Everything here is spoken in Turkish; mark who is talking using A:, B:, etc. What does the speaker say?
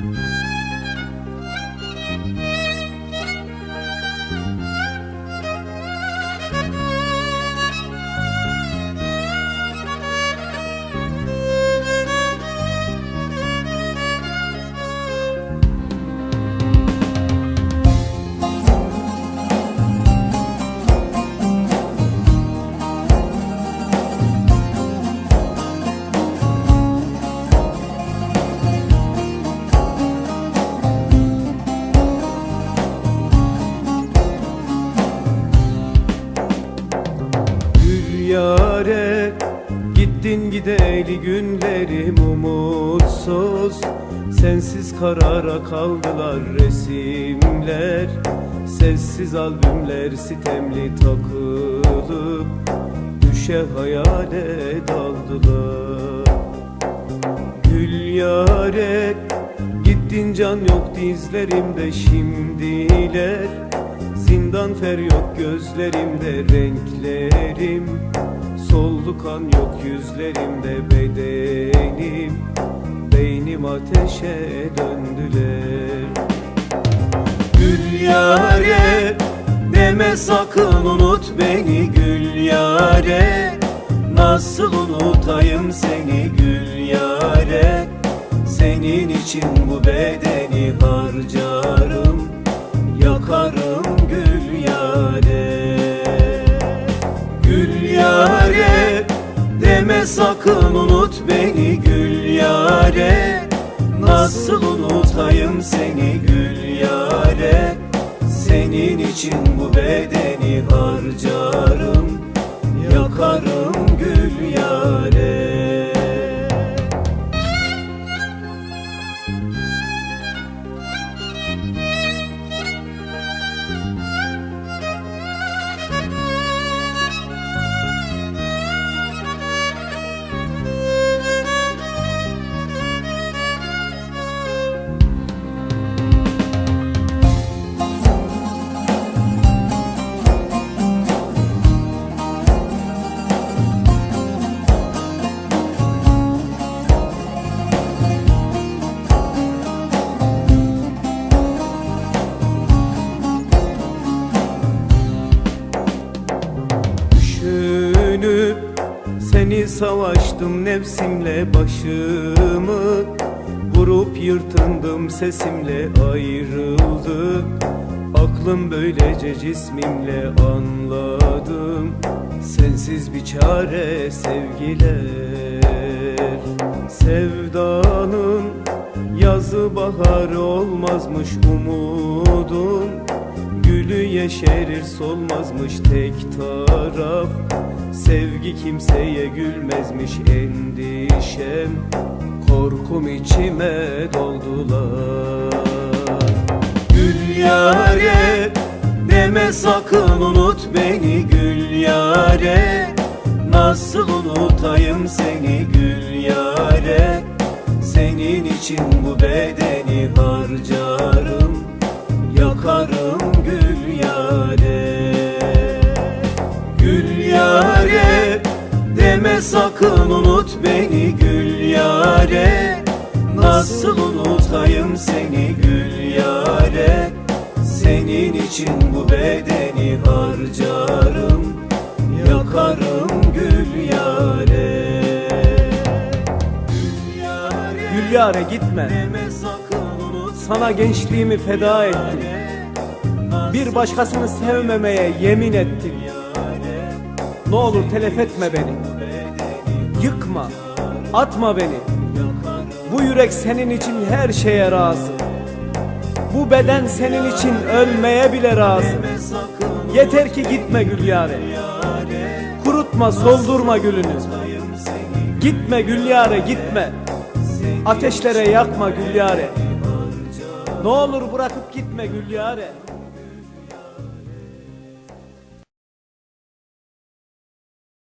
A: Gül yare Gittin gideli günlerim umutsuz. Sensiz karara kaldılar resimler. Sessiz albümler sitemli takılıp Düşe hayale daldılar. Gül yare Gittin can yok dizlerimde şimdiler Zindan fer yok gözlerimde renklerim Soldu kan yok yüzlerimde bedenim Beynim ateşe döndüler. Gül yare Deme sakın unut beni gül yare. Nasıl unutayım seni gül yare? Senin için bu bedeni harcarım sakın unut beni gül yare. Nasıl unutayım seni gül yare? Senin için Düşünüp seni savaştım nefsimle başımı. Vurup yırtındım sesimle ayrıldık. Aklım böylece cismimle anladım. Sensiz bir çare sevgiler. Sevdanın yazı bahar olmazmış umudun. Gülü yeşerir solmazmış tek taraf Sevgi kimseye gülmezmiş endişem. Korkum içime doldular. Gül yare Deme sakın unut beni gül yare Nasıl unutayım seni gül yare Senin için bu bedeni harcarım Yakarım gül yare sakın unut beni gül yare Nasıl unutayım seni gül yare Senin için bu bedeni harcarım Yakarım gül yare Gül yare
B: Gül yare gitme.
A: Deme sakın unut
B: Sana gençliğimi feda ettim. Bir başkasını sevmemeye yemin ettim. Ne olur telef etme beni. Yıkma, atma beni. Bu yürek senin için her şeye razı. Bu beden senin için ölmeye bile razı. Yeter ki gitme gül yare. Kurutma, soldurma gülünü. Gitme gül yare, gitme. Ateşlere yakma gül yare. Ne olur bırakıp gitme gül yare.